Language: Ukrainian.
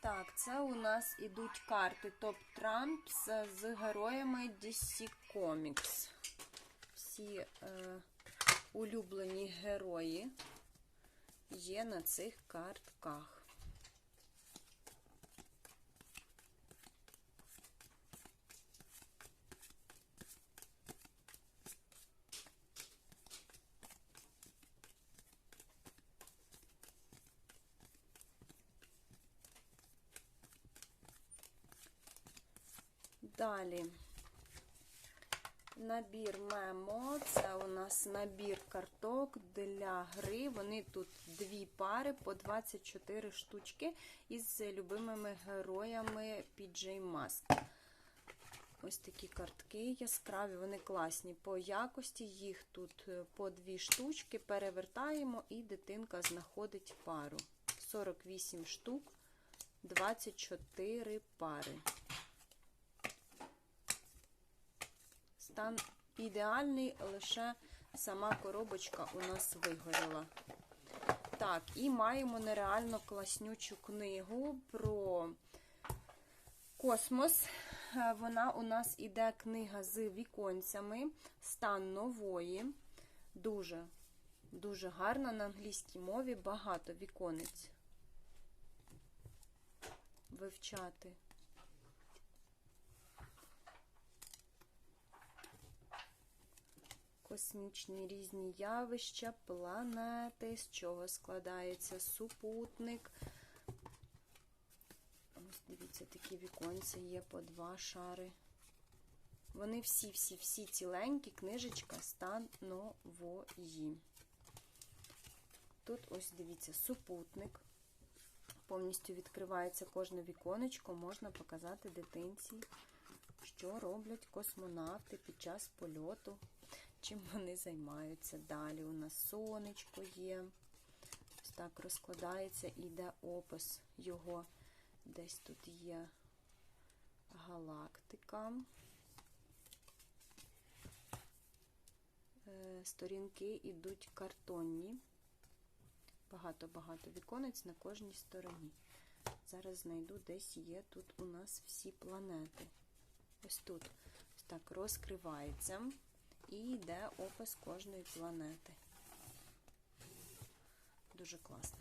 Так, це у нас ідуть карти Топ Трампс з героями DC Comics. Всі е, улюблені герої є на цих картках. Далі набір мемо. Це у нас набір карток для гри. Вони тут дві пари по 24 штучки із любимими героями PJ Mask. Ось такі картки яскраві, вони класні по якості. Їх тут е, по дві штучки. Перевертаємо і дитинка знаходить пару. 48 штук, 24 пари. Стан ідеальний, лише сама коробочка у нас вигоріла. Так, і маємо нереально класнючу книгу про космос. Е, Вона у нас іде книга з віконцями, стан нової. Дуже, дуже гарна на англійській мові, багато віконець. Вивчати. Космічні різні явища, планети, з чого складається супутник. Ось дивіться, такі віконці є по два шари. Вони всі-всі-всі ціленькі, книжечка станової. Тут ось дивіться, супутник. Повністю відкривається кожне віконечко, можна показати дитинці, що роблять космонавти під час польоту чим вони займаються. Далі у нас сонечко є. Ось так розкладається і йде опис його. Десь тут є галактика. Е, Сторінки йдуть картонні. Багато-багато віконець на кожній стороні. Зараз знайду, десь є тут у нас всі планети. Ось тут ось так розкривається і йде опис кожної планети. Дуже класно.